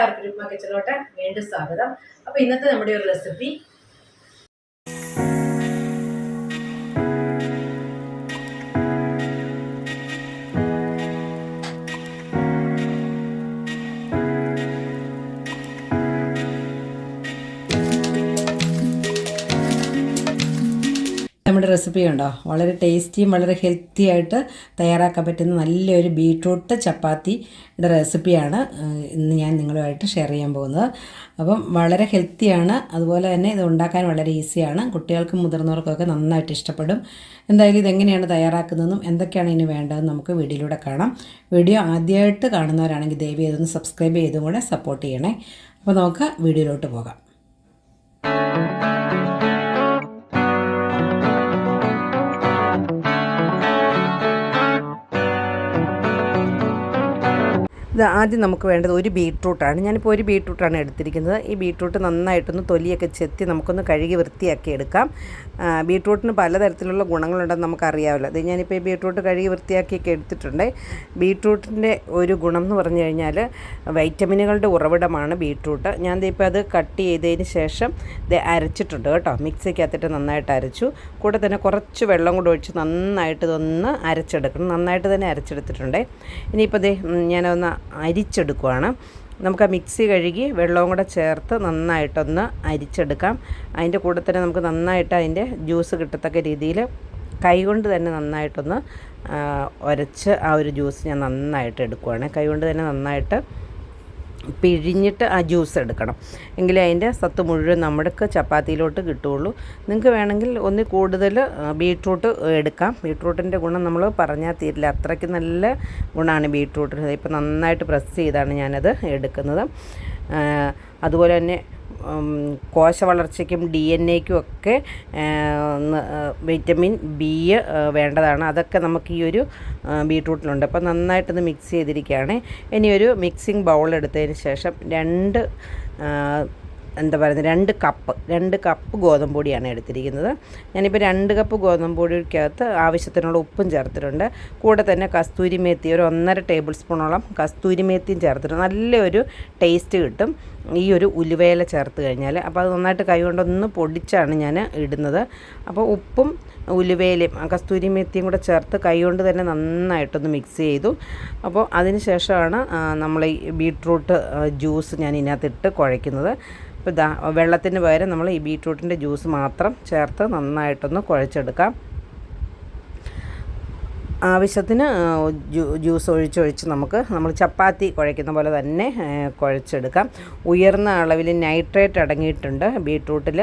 എല്ലാവർക്കും രുക്മ കിച്ചണിലോട്ട് വീണ്ടും സ്വാഗതം. അപ്പോൾ ഇന്നത്തെ നമ്മുടെ ഒരു റെസിപ്പി നമ്മുടെ റെസിപ്പി ഉണ്ടോ? വളരെ ടേസ്റ്റിയും വളരെ ഹെൽത്തി ആയിട്ട് തയ്യാറാക്കാൻ പറ്റുന്ന നല്ലൊരു ബീട്രൂട്ട് ചപ്പാത്തിയുടെ റെസിപ്പിയാണ് ഇന്ന് ഞാൻ നിങ്ങളുമായിട്ട് ഷെയർ ചെയ്യാൻ പോകുന്നത്. അപ്പം വളരെ ഹെൽത്തിയാണ് അതുപോലെ തന്നെ ഇത് ഉണ്ടാക്കാൻ വളരെ ഈസിയാണ് കുട്ടികൾക്കും മുതിർന്നവർക്കൊക്കെ നന്നായിട്ട് ഇഷ്ടപ്പെടും. എന്തായാലും ഇതെങ്ങനെയാണ് തയ്യാറാക്കുന്നതെന്നും എന്തൊക്കെയാണ് ഇനി വേണ്ടതെന്ന് നമുക്ക് വീഡിയോയിലൂടെ കാണാം. വീഡിയോ ആദ്യമായിട്ട് കാണുന്നവരാണെങ്കിൽ ദയവ് ചെയ്തൊന്ന് സബ്സ്ക്രൈബ് ചെയ്തും കൂടെ സപ്പോർട്ട് ചെയ്യണേ. അപ്പോൾ നമുക്ക് വീഡിയോയിലോട്ട് പോകാം. ഇത് ആദ്യം നമുക്ക് വേണ്ടത് ഒരു ബീട്രൂട്ടാണ്. ഞാനിപ്പോൾ ഒരു ബീട്രൂട്ടാണ് എടുത്തിരിക്കുന്നത്. ഈ ബീട്രൂട്ട് നന്നായിട്ടൊന്ന് തൊലിയൊക്കെ ചെത്തി നമുക്കൊന്ന് കഴുകി വൃത്തിയാക്കി എടുക്കാം. ബീട്രൂട്ടിന് പലതരത്തിലുള്ള ഗുണങ്ങളുണ്ടെന്ന് നമുക്കറിയാമല്ലോ. അത് ഞാനിപ്പോൾ ഈ ബീട്രൂട്ട് കഴുകി വൃത്തിയാക്കിയൊക്കെ എടുത്തിട്ടുണ്ട്. ബീട്രൂട്ടിന്റെ ഒരു ഗുണം എന്ന് പറഞ്ഞു കഴിഞ്ഞാൽ വൈറ്റമിനുകളുടെ ഉറവിടമാണ് ബീട്രൂട്ട്. ഞാൻ ഇപ്പോൾ അത് കട്ട് ചെയ്തതിന് ശേഷം ഇത് അരച്ചിട്ടുണ്ട് കേട്ടോ. മിക്സിക്കകത്തിട്ട് നന്നായിട്ട് അരച്ചു. കൂടെ തന്നെ കുറച്ച് വെള്ളം കൂടെ ഒഴിച്ച് നന്നായിട്ട് ഇതൊന്ന് അരച്ചെടുക്കണം. നന്നായിട്ട് തന്നെ അരച്ചെടുത്തിട്ടുണ്ട്. ഇനിയിപ്പോൾ ദേ ഞാനൊന്ന് അരിച്ചെടുക്കുവാണ്. നമുക്ക് ആ മിക്സി കഴുകി വെള്ളവും കൂടെ ചേർത്ത് നന്നായിട്ടൊന്ന് അരിച്ചെടുക്കാം. അതിന്റെ കൂടെ തന്നെ നമുക്ക് നന്നായിട്ട് അതിന്റെ ജ്യൂസ് കിട്ടത്തക്ക രീതിയിൽ കൈകൊണ്ട് തന്നെ നന്നായിട്ടൊന്ന് ഉരച്ച് ആ ഒരു ജ്യൂസ് ഞാൻ നന്നായിട്ട് എടുക്കുവാണ്. കൈകൊണ്ട് തന്നെ നന്നായിട്ട് പിഴിഞ്ഞിട്ട് ആ ജ്യൂസ് എടുക്കണം. എങ്കിലേ അതിന്റെ സത്ത് മുഴുവൻ നമ്മൾക്ക് ചപ്പാത്തിയിലോട്ട് കിട്ടുകയുള്ളൂ. നിങ്ങൾക്ക് വേണമെങ്കിൽ ഒന്ന് കൂടുതൽ ബീട്രൂട്ട് എടുക്കാം. ബീട്രൂട്ടിന്റെ ഗുണം നമ്മൾ പറഞ്ഞാൽ തീരില്ല. അത്രയ്ക്ക് നല്ല ഗുണമാണ് ബീട്രൂട്ടിന് ഇപ്പം നന്നായിട്ട് പ്രസ് ചെയ്താണ് ഞാനത് എടുക്കുന്നത്. അതുപോലെ തന്നെ കോശ വളർച്ചയ്ക്കും ഡി എൻ എക്കും ഒക്കെ വിറ്റമിൻ ബി വേണ്ടതാണ്. അതൊക്കെ നമുക്ക് ഈ ഒരു ബീട്രൂട്ടിലുണ്ട്. അപ്പോൾ നന്നായിട്ടൊന്ന് മിക്സ് ചെയ്തിരിക്കുകയാണ്. ഇനി ഒരു മിക്സിംഗ് ബൗൾ എടുത്തതിന് ശേഷം രണ്ട് എന്താ പറയുന്നത് രണ്ട് കപ്പ് രണ്ട് കപ്പ് ഗോതമ്പ് പൊടിയാണ് എടുത്തിരിക്കുന്നത്. ഞാനിപ്പോൾ രണ്ട് കപ്പ് ഗോതമ്പ് പൊടിക്കകത്ത് ആവശ്യത്തിനുള്ള ഉപ്പും ചേർത്തിട്ടുണ്ട്. കൂടെ തന്നെ കസ്തൂരി മേത്തി ഒരു ഒന്നര ടേബിൾ സ്പൂണോളം കസ്തൂരി മേത്തിയും ചേർത്തിട്ടുണ്ട്. നല്ലൊരു ടേസ്റ്റ് കിട്ടും. ഈ ഒരു ഉലുവേല ചേർത്ത് കഴിഞ്ഞാൽ അപ്പോൾ അത് നന്നായിട്ട് കൈകൊണ്ടൊന്ന് പൊടിച്ചാണ് ഞാൻ ഇടുന്നത്. അപ്പോൾ ഉപ്പും ഉലുവേലയും കസ്തൂരി മേത്തിയും കൂടെ ചേർത്ത് കൈകൊണ്ട് തന്നെ നന്നായിട്ടൊന്ന് മിക്സ് ചെയ്തു. അപ്പോൾ അതിന് ശേഷമാണ് നമ്മൾ ഈ ബീട്രൂട്ട് ജ്യൂസ് ഞാൻ ഇതിനകത്തിട്ട് കുഴയ്ക്കുന്നത്. അപ്പോൾ ഇതാ വെള്ളത്തിന് പകരം നമ്മൾ ഈ ബീട്രൂട്ടിന്റെ ജ്യൂസ് മാത്രം ചേർത്ത് നന്നായിട്ടൊന്ന് കുഴച്ചെടുക്കാം. ആവശ്യത്തിന് ജ്യൂസ് ഒഴിച്ചൊഴിച്ച് നമുക്ക് നമ്മൾ ചപ്പാത്തി കുഴയ്ക്കുന്ന പോലെ തന്നെ കുഴച്ചെടുക്കാം. ഉയർന്ന അളവിൽ നൈട്രേറ്റ് അടങ്ങിയിട്ടുണ്ട് ബീട്രൂട്ടിൽ.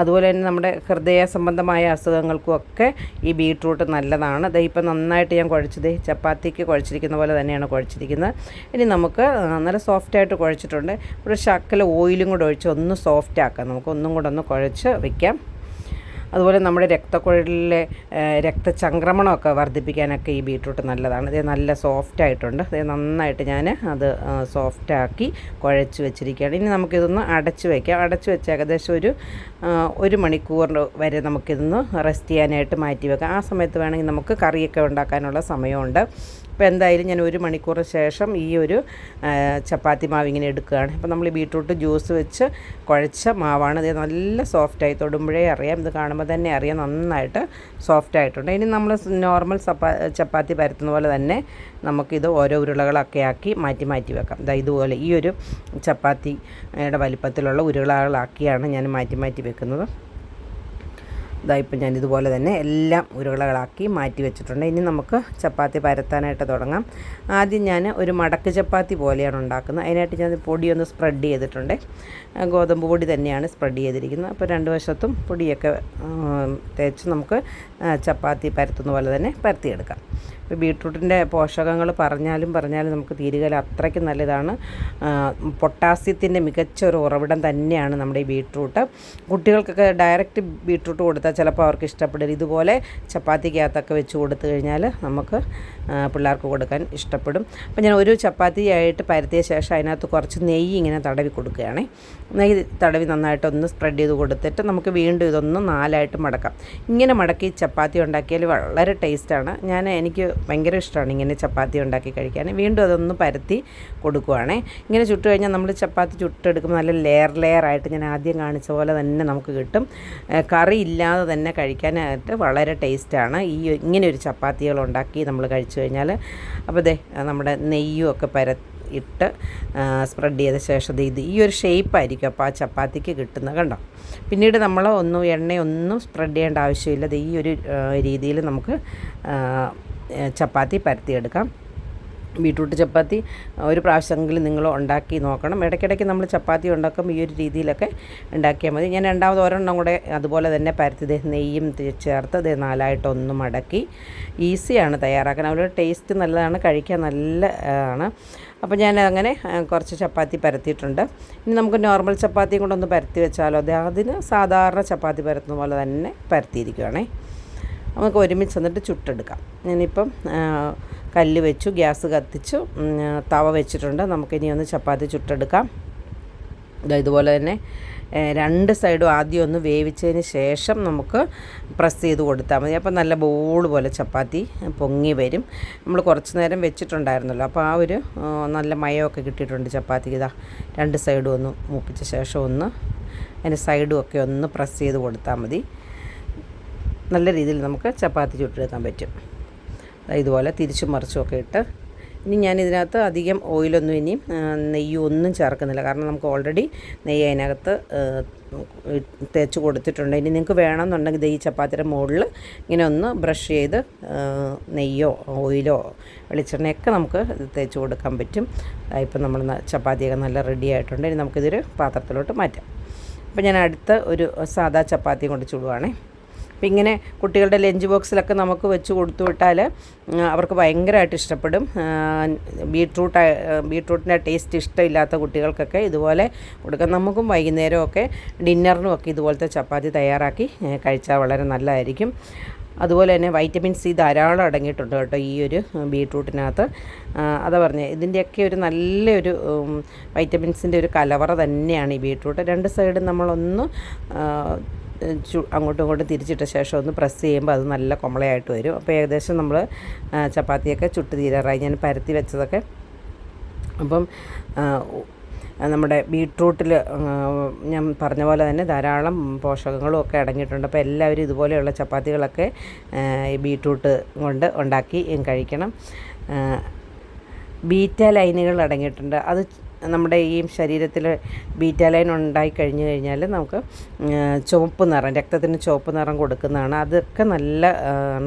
അതുപോലെ തന്നെ നമ്മുടെ ഹൃദയ സംബന്ധമായ അസുഖങ്ങൾക്കുമൊക്കെ ഈ ബീട്രൂട്ട് നല്ലതാണ്. ദേ ഇപ്പം നന്നായിട്ട് ഞാൻ കുഴച്ചത് ചപ്പാത്തിക്ക് കുഴച്ചിരിക്കുന്ന പോലെ തന്നെയാണ് കുഴച്ചിരിക്കുന്നത്. ഇനി നമുക്ക് നല്ല സോഫ്റ്റായിട്ട് കുഴച്ചിട്ടുണ്ട്. ഒരു ശക്കല ഓയിലും കൂടെ ഒഴിച്ച് ഒന്ന് സോഫ്റ്റ് ആക്കാം. നമുക്ക് ഒന്നും കൂടെ ഒന്ന് കുഴച്ച് വയ്ക്കാം അതുപോലെ നമ്മുടെ രക്തക്കുഴലിലെ രക്തചംക്രമണമൊക്കെ വർദ്ധിപ്പിക്കാനൊക്കെ ഈ ബീട്രൂട്ട് നല്ലതാണ്. ഇത് നല്ല സോഫ്റ്റ് ആയിട്ടുണ്ട്. ഇത് നന്നായിട്ട് ഞാൻ അത് സോഫ്റ്റാക്കി കുഴച്ച് വെച്ചിരിക്കുകയാണ്. ഇനി നമുക്കിതൊന്ന് അടച്ച് വയ്ക്കാം അടച്ച് വെച്ച് ഏകദേശം ഒരു ഒരു മണിക്കൂർ വരെ നമുക്കിതൊന്ന് റെസ്റ്റ് ചെയ്യാനായിട്ട് മാറ്റി വെക്കാം. ആ സമയത്ത് വേണമെങ്കിൽ നമുക്ക് കറിയൊക്കെ ഉണ്ടാക്കാനുള്ള സമയമുണ്ട്. അപ്പോൾ എന്തായാലും ഞാൻ ഒരു മണിക്കൂർ ശേഷം ഈ ഒരു ചപ്പാത്തി മാവ് ഇങ്ങനെ എടുക്കുകയാണ്. അപ്പോൾ നമ്മൾ ബീട്രൂട്ട് ജ്യൂസ് വെച്ച് കുഴച്ച മാവാണ്. ഇത് നല്ല സോഫ്റ്റായി തൊടുമ്പോഴേ അറിയാം. ഇത് കാണുമ്പോൾ തന്നെ അറിയാം. നന്നായിട്ട് സോഫ്റ്റ് ആയിട്ടുണ്ട്. ഇനി നമ്മൾ നോർമൽ ചപ്പാ ചപ്പാത്തി പരത്തുന്ന പോലെ തന്നെ നമുക്കിത് ഓരോ ഉരുളകളൊക്കെ ആക്കി മാറ്റി മാറ്റി വെക്കാം. ഇതാ ഇതുപോലെ ഈ ഒരു ചപ്പാത്തിയുടെ വലിപ്പത്തിലുള്ള ഉരുളകളാക്കിയാണ് ഞാൻ മാറ്റി മാറ്റി വെക്കുന്നത്. ഇതാ ഇപ്പം ഞാൻ ഇതുപോലെ തന്നെ എല്ലാം ഉരുളകളാക്കി മാറ്റി വെച്ചിട്ടുണ്ട്. ഇനി നമുക്ക് ചപ്പാത്തി പരത്താനായിട്ട് തുടങ്ങാം. ആദ്യം ഞാൻ ഒരു മടക്ക് ചപ്പാത്തി പോലെയാണ് ഉണ്ടാക്കുന്നത്. അതിനായിട്ട് ഞാൻ പൊടിയൊന്ന് സ്പ്രെഡ് ചെയ്തിട്ടുണ്ട്. ഗോതമ്പ് പൊടി തന്നെയാണ് സ്പ്രെഡ് ചെയ്തിരിക്കുന്നത്. അപ്പോൾ രണ്ട് വശത്തും പൊടിയൊക്കെ തേച്ച് നമുക്ക് ചപ്പാത്തി പരത്തുന്ന പോലെ തന്നെ പരത്തിയെടുക്കാം. ഇപ്പോൾ ബീട്രൂട്ടിന്റെ പോഷകങ്ങൾ പറഞ്ഞാലും പറഞ്ഞാലും നമുക്ക് തീരുകയില്ല അത്രയ്ക്ക് നല്ലതാണ്. പൊട്ടാസ്യത്തിന്റെ മികച്ച ഒരു ഉറവിടം തന്നെയാണ് നമ്മുടെ ഈ ബീട്രൂട്ട്. കുട്ടികൾക്കൊക്കെ ഡയറക്റ്റ് ബീട്രൂട്ട് കൊടുത്താൽ ചിലപ്പോൾ അവർക്ക് ഇഷ്ടപ്പെടില്ല ഇതുപോലെ ചപ്പാത്തിക്കകത്തൊക്കെ വെച്ച് കൊടുത്തു കഴിഞ്ഞാൽ നമുക്ക് പിള്ളേർക്ക് കൊടുക്കാൻ ഇഷ്ടപ്പെടും. അപ്പം ഞാൻ ഒരു ചപ്പാത്തിയായിട്ട് പരത്തിയ ശേഷം അതിനകത്ത് കുറച്ച് നെയ്യ് ഇങ്ങനെ തടവി കൊടുക്കുകയാണേ. നെയ്യ് തടവി നന്നായിട്ടൊന്ന് സ്പ്രെഡ് ചെയ്ത് കൊടുത്തിട്ട് നമുക്ക് വീണ്ടും ഇതൊന്ന് നാലായിട്ട് മടക്കാം. ഇങ്ങനെ മടക്കി ചപ്പാത്തി ഉണ്ടാക്കിയാൽ വളരെ ടേസ്റ്റാണ്. ഞാൻ എനിക്ക് ഭയങ്കര ഇഷ്ടമാണ് ഇങ്ങനെ ചപ്പാത്തി ഉണ്ടാക്കി കഴിക്കാൻ. വീണ്ടും അതൊന്ന് പരത്തി കൊടുക്കുവാണേ. ഇങ്ങനെ ചുട്ട് കഴിഞ്ഞാൽ നമ്മൾ ചപ്പാത്തി ചുട്ടെടുക്കുമ്പോൾ നല്ല ലെയർ ലെയർ ആയിട്ട് ഞാൻ ആദ്യം കാണിച്ച പോലെ തന്നെ നമുക്ക് കിട്ടും. കറി ഇല്ലാതെ തന്നെ കഴിക്കാനായിട്ട് വളരെ ടേസ്റ്റാണ് ഈ ഇങ്ങനെ ഒരു ചപ്പാത്തികൾ ഉണ്ടാക്കി നമ്മൾ കഴിച്ചു കഴിഞ്ഞാൽ അപ്പോൾ ദേ നമ്മുടെ നെയ്യും ഒക്കെ പരത്തി ഇട്ട് സ്പ്രെഡ് ചെയ്ത ശേഷം ഇത് ഈ ഒരു ഷേപ്പായിരിക്കും അപ്പോൾ ആ ചപ്പാത്തിക്ക് കിട്ടുന്നത് കണ്ടോ? പിന്നീട് നമ്മൾ ഒന്നും എണ്ണയൊന്നും സ്പ്രെഡ് ചെയ്യേണ്ട ആവശ്യമില്ല. ഈ ഒരു രീതിയിൽ നമുക്ക് ചപ്പാത്തി പരത്തിയെടുക്കാം. ബീട്രൂട്ട് ചപ്പാത്തി ഒരു പ്രാവശ്യമെങ്കിലും നിങ്ങൾ ഉണ്ടാക്കി നോക്കണം. ഇടയ്ക്കിടയ്ക്ക് നമ്മൾ ചപ്പാത്തി ഉണ്ടാക്കുമ്പോൾ ഈ ഒരു രീതിയിലൊക്കെ ഉണ്ടാക്കിയാൽ മതി. ഞാൻ രണ്ടാമത് ഒരെണ്ണം കൂടെ അതുപോലെ തന്നെ പരത്തി നെയ്യും ചേർത്ത് ഇത് നാലായിട്ടൊന്ന് മടക്കി ഈസിയാണ് തയ്യാറാക്കാൻ. അവരുടെ ടേസ്റ്റ് നല്ലതാണ് കഴിക്കാൻ നല്ല ആണ്. അപ്പോൾ ഞാൻ അങ്ങനെ കുറച്ച് ചപ്പാത്തി പരത്തിയിട്ടുണ്ട്. ഇനി നമുക്ക് നോർമൽ ചപ്പാത്തിയും കൊണ്ടൊന്ന് പരത്തി വെച്ചാലോ? അത് അതിന് സാധാരണ ചപ്പാത്തി പരത്തുന്ന പോലെ തന്നെ പരത്തിയിരിക്കുകയാണേ നമുക്ക് ഒരുമിച്ച് എന്നിട്ട് ചുട്ടെടുക്കാം. ഞാനിപ്പം കല്ല് വെച്ചു ഗ്യാസ് കത്തിച്ചു തവ വെച്ചിട്ടുണ്ട്. നമുക്കിനി ഒന്ന് ചപ്പാത്തി ചുട്ടെടുക്കാം. ഇതുപോലെ തന്നെ രണ്ട് സൈഡും ആദ്യം ഒന്ന് വേവിച്ചതിന് ശേഷം നമുക്ക് പ്രസ് ചെയ്ത് കൊടുത്താൽ മതി. അപ്പോൾ നല്ല ബോൾ പോലെ ചപ്പാത്തി പൊങ്ങി വരും. നമ്മൾ കുറച്ച് നേരം വെച്ചിട്ടുണ്ടായിരുന്നല്ലോ. അപ്പോൾ ആ ഒരു നല്ല മയമൊക്കെ കിട്ടിയിട്ടുണ്ട് ചപ്പാത്തിക്ക്. ഇതാ രണ്ട് സൈഡും ഒന്ന് മൂപ്പിച്ച ശേഷം ഒന്ന് അതിന്റെ സൈഡും ഒക്കെ ഒന്ന് പ്രസ് ചെയ്ത് കൊടുത്താൽ മതി. നല്ല രീതിയിൽ നമുക്ക് ചപ്പാത്തി ചുട്ടെടുക്കാൻ പറ്റും. ഇതുപോലെ തിരിച്ചും മറിച്ചുമൊക്കെ ഇട്ട് ഇനി ഞാൻ ഇതിനകത്ത് അധികം ഓയിലൊന്നും ഇനി നെയ്യും ഒന്നും ചേർക്കുന്നില്ല. കാരണം നമുക്ക് ഓൾറെഡി നെയ്യ് അതിനകത്ത് തേച്ച് കൊടുത്തിട്ടുണ്ട്. ഇനി നിങ്ങൾക്ക് വേണമെന്നുണ്ടെങ്കിൽ ഈ ചപ്പാത്തിയുടെ മുകളിൽ ഇങ്ങനെ ഒന്ന് ബ്രഷ് ചെയ്ത് നെയ്യോ ഓയിലോ വെളിച്ചെണ്ണയൊക്കെ നമുക്ക് തേച്ച് കൊടുക്കാൻ പറ്റും. ഇപ്പം നമ്മൾ ചപ്പാത്തിയൊക്കെ നല്ല റെഡി ആയിട്ടുണ്ട്. ഇനി നമുക്കിതൊരു പാത്രത്തിലോട്ട് മാറ്റാം. അപ്പോൾ ഞാൻ അടുത്ത ഒരു സാധാ ചപ്പാത്തി കൊണ്ട് ചുടുവാണേ. അപ്പം ഇങ്ങനെ കുട്ടികളുടെ ലഞ്ച് ബോക്സിലൊക്കെ നമുക്ക് വെച്ച് കൊടുത്തു വിട്ടാൽ അവർക്ക് ഭയങ്കരമായിട്ട് ഇഷ്ടപ്പെടും. ബീട്രൂട്ട് ബീട്രൂട്ടിന്റെ ടേസ്റ്റ് ഇഷ്ടമില്ലാത്ത കുട്ടികൾക്കൊക്കെ ഇതുപോലെ കൊടുക്കാം. നമുക്കും വൈകുന്നേരമൊക്കെ ഡിന്നറിനും ഒക്കെ ഇതുപോലത്തെ ചപ്പാത്തി തയ്യാറാക്കി കഴിച്ചാൽ വളരെ നല്ലതായിരിക്കും. അതുപോലെ തന്നെ വൈറ്റമിൻ സി ധാരാളം അടങ്ങിയിട്ടുണ്ട് കേട്ടോ ഈ ഒരു ബീട്രൂട്ടിനകത്ത്. അതാ പറഞ്ഞത് ഇതിന്റെയൊക്കെ ഒരു നല്ലൊരു വൈറ്റമിൻസിന്റെ ഒരു കലവറ തന്നെയാണ് ഈ ബീട്രൂട്ട്. രണ്ട് സൈഡും നമ്മളൊന്ന് അങ്ങോട്ടും ഇങ്ങോട്ടും തിരിച്ചിട്ട ശേഷം ഒന്ന് പ്രസ് ചെയ്യുമ്പോൾ അത് നല്ല കൊമളയായിട്ട് വരും. അപ്പോൾ ഏകദേശം നമ്മൾ ചപ്പാത്തിയൊക്കെ ചുട്ട് തീരാറായി. ഞാൻ പരത്തി വെച്ചതൊക്കെ. അപ്പം നമ്മുടെ ബീട്രൂട്ടിൽ ഞാൻ പറഞ്ഞ പോലെ തന്നെ ധാരാളം പോഷകങ്ങളും ഒക്കെ അടങ്ങിയിട്ടുണ്ട്. അപ്പോൾ എല്ലാവരും ഇതുപോലെയുള്ള ചപ്പാത്തികളൊക്കെ ബീട്രൂട്ട് കൊണ്ട് ഉണ്ടാക്കി കഴിക്കണം. ബീറ്റ ലൈനുകൾ അടങ്ങിയിട്ടുണ്ട്. അത് നമ്മുടെ ഈ ശരീരത്തിൽ ബീറ്റാലൈൻ ഉണ്ടായി കഴിഞ്ഞു കഴിഞ്ഞാൽ നമുക്ക് ചുവപ്പ് നിറം രക്തത്തിന് ചുവപ്പ് നിറം കൊടുക്കുന്നതാണ്. അതൊക്കെ നല്ല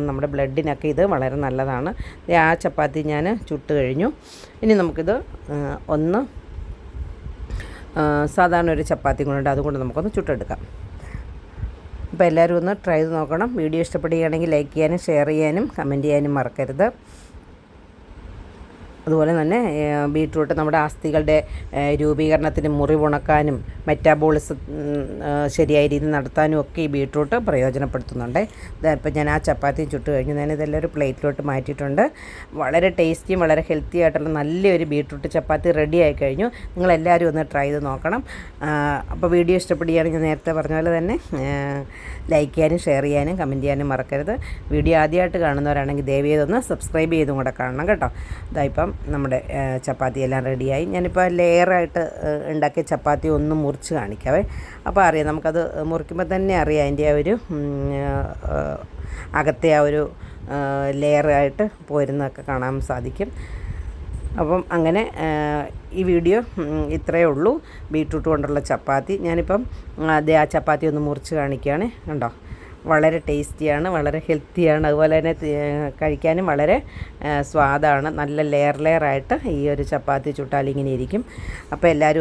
നമ്മുടെ ബ്ലഡിനൊക്കെ ഇത് വളരെ നല്ലതാണ്. ആ ചപ്പാത്തി ഞാൻ ചുട്ട് കഴിഞ്ഞു. ഇനി നമുക്കിത് ഒന്ന് സാധാരണ ഒരു ചപ്പാത്തി കൊണ്ടുണ്ട് അതുകൊണ്ട് നമുക്കൊന്ന് ചുട്ടെടുക്കാം. അപ്പോൾ എല്ലാവരും ഒന്ന് ട്രൈ ചെയ്ത് നോക്കണം. വീഡിയോ ഇഷ്ടപ്പെടുകയാണെങ്കിൽ ലൈക്ക് ചെയ്യാനും ഷെയർ ചെയ്യാനും കമന്റ് ചെയ്യാനും മറക്കരുത്. അതുപോലെ തന്നെ ബീട്രൂട്ട് നമ്മുടെ അസ്ഥികളുടെ രൂപീകരണത്തിന് മുറിവുണക്കാനും മെറ്റാബോളിസം ശരിയായ രീതി നടത്താനും ഒക്കെ ഈ ബീട്രൂട്ട് പ്രയോജനപ്പെടുത്തുന്നുണ്ട്. ഇപ്പം ഞാൻ ആ ചപ്പാത്തി ചുട്ട് കഴിഞ്ഞു. ഞാൻ ഇതെല്ലാം ഒരു പ്ലേറ്റിലോട്ട് മാറ്റിയിട്ടുണ്ട്. വളരെ ടേസ്റ്റിയും വളരെ ഹെൽത്തി ആയിട്ടുള്ള നല്ലൊരു ബീട്രൂട്ട് ചപ്പാത്തി റെഡി ആയി കഴിഞ്ഞു. നിങ്ങളെല്ലാവരും ഒന്ന് ട്രൈ ചെയ്ത് നോക്കണം. അപ്പോൾ വീഡിയോ ഇഷ്ടപ്പെടുകയാണെങ്കിൽ നേരത്തെ പറഞ്ഞ പോലെ തന്നെ ലൈക്ക് ചെയ്യാനും ഷെയർ ചെയ്യാനും കമന്റ് ചെയ്യാനും മറക്കരുത്. വീഡിയോ ആദ്യമായിട്ട് കാണുന്നവരാണെങ്കിൽ ദയവേതൊന്ന് സബ്സ്ക്രൈബ് ചെയ്തും കൂടെ കാണണം കേട്ടോ. ഇതായിപ്പം നമ്മുടെ ചപ്പാത്തി എല്ലാം റെഡിയായി. ഞാനിപ്പോൾ ലെയറായിട്ട് ഉണ്ടാക്കിയ ചപ്പാത്തി ഒന്ന് മുറിച്ച് കാണിക്കാവേ. അപ്പോൾ അറിയാം നമുക്കത് മുറിക്കുമ്പോൾ തന്നെ അറിയാം അതിന്റെ ആ ഒരു അകത്തെ ആ ഒരു ലെയറായിട്ട് പോരുന്നതൊക്കെ കാണാൻ സാധിക്കും. അപ്പം അങ്ങനെ ഈ വീഡിയോ ഇത്രയേ ഉള്ളൂ. ബീട്രൂട്ട് കൊണ്ടുള്ള ചപ്പാത്തി. ഞാനിപ്പം അതേ ആ ചപ്പാത്തി ഒന്ന് മുറിച്ച് കാണിക്കുകയാണ് കണ്ടോ? വളരെ ടേസ്റ്റിയാണ് വളരെ ഹെൽത്തിയാണ്. അതുപോലെ തന്നെ കഴിക്കാനും വളരെ സ്വാദാണ്. നല്ല ലെയർ ലെയറായിട്ട് ഈ ഒരു ചപ്പാത്തി ചുട്ടാലിങ്ങനെ ഇരിക്കും. അപ്പോൾ എല്ലാവരും